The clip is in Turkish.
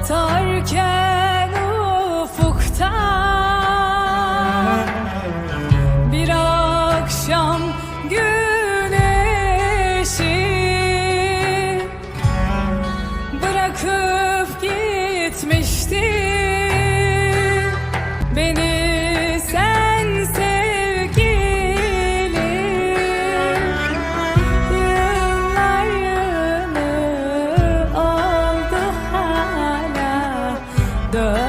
batarken the